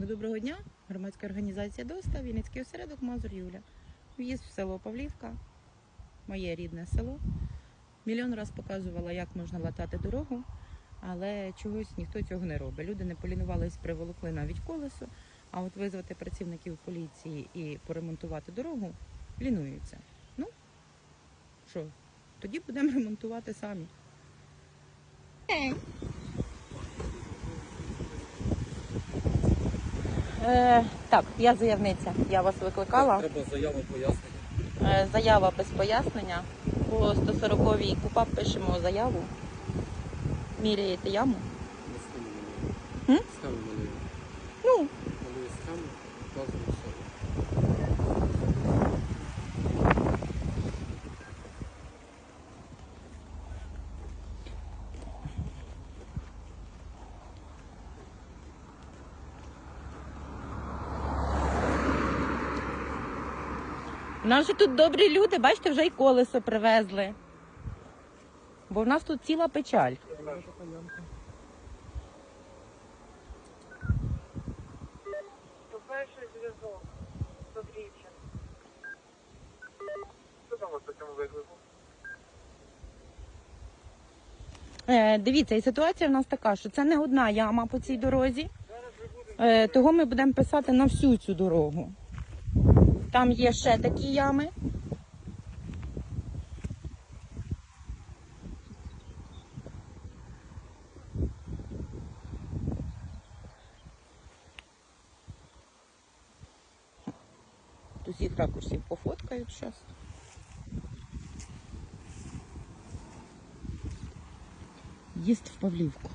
Доброго дня, громадська організація ДОСТА, Вінницький осередок Мазур Юля. В'їзд в село Павлівка, моє рідне село. Мільйон раз показувала, як можна латати дорогу, але чогось ніхто цього не робить. Люди не полінувались, приволокли навіть колесо, а от визвати працівників поліції і поремонтувати дорогу лінуються. Ну, що, тоді будемо ремонтувати самі. Е, так, я заявниця. Я вас викликала. Треба заяву пояснення. Е, заява без пояснення. По 140-й купа пишемо заяву. Міряєте яму. Ми ставимо. М? Схему малюємо. Ну, у нас же тут добрі люди, бачите, вже й колесо привезли. Бо в нас тут ціла печаль. То перший зв'язок Добрівчин. Що там по цьому виклику? Е, дивіться, і ситуація в нас така, що це не одна яма по цій дорозі. Е, того ми будемо писати на всю цю дорогу. Там є ще такі ями. З усіх ракурсів пофоткають зараз. Їзд в Павлівку.